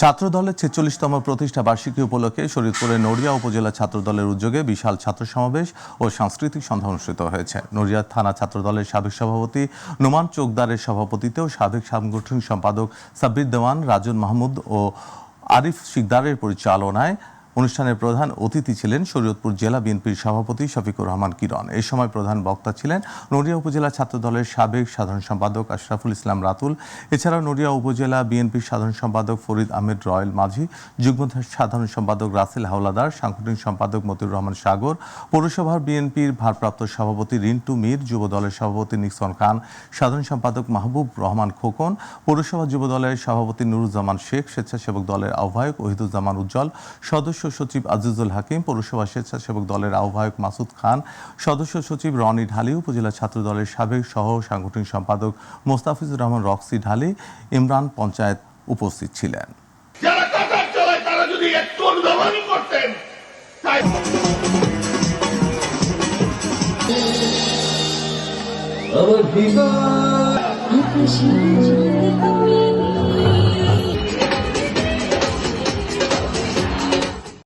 ছাত্র দলের ছেচল্লিশতম প্রতিষ্ঠা বার্ষিকী উপলক্ষে শরীয়তপুরে নড়িয়া উপজেলা ছাত্র দলের উদ্যোগে বিশাল ছাত্র সমাবেশ ও সাংস্কৃতিক সন্ধ্যা অনুষ্ঠিত হয়েছে। নড়িয়া থানা ছাত্র দলের সাবেক সভাপতি নোমান চোকদারের সভাপতিতে ও সাবেক সাংগঠনিক সম্পাদক সাব্বির দেওয়ান, রাজুন মাহমুদ ও আরিফ শিকদারের পরিচালনায় অনুষ্ঠানের প্রধান অতিথি ছিলেন শরীয়তপুর জেলা বিএনপির সভাপতি শফিকুর রহমান কিরণ। এই সময় প্রধান বক্তা ছিলেন নড়িয়া উপজেলা ছাত্র দলের সাবেক সাধারণ সম্পাদক আশরাফুল ইসলাম রাতুল। এছাড়াও নড়িয়া উপজেলা বিএনপির সাধারণ সম্পাদক ফরিদ আহমেদ রয়েল মাঝি, যুগ্ম সাধারণ সম্পাদক রাসেল হাওলাদার, সাংগঠনিক সম্পাদক মতিউর রহমান সাগর, পৌরসভার বিএনপির ভারপ্রাপ্ত সভাপতি রিন্টু মীর যুব দলের সভাপতি নিক্সন খান, সাধারণ সম্পাদক মাহবুব রহমান খোকন পৌরসভা যুব দলের সভাপতি নুরুজ্জামান শেখ, স্বেচ্ছাসেবক দলের আহ্বায়ক ওহিদুজ্জামান উজ্জ্বল, সদস্য সচিব আজিজুল হাকিম পৌরসভা স্বেচ্ছাসেবক দলের আহ্বায়ক মাসুদ খান সদস্য সচিব রনি ঢালি উপজেলা ছাত্র দলের সাবেক সহ সাংগঠনিক সম্পাদক মোস্তাফিজুর রহমান রক্সি ঢালি ইমরান পঞ্চায়েত উপস্থিত ছিলেন। যারা কাতার চালায় তারা যদি একটু অনুধাবন করতেন তাই আমার যদি তুমি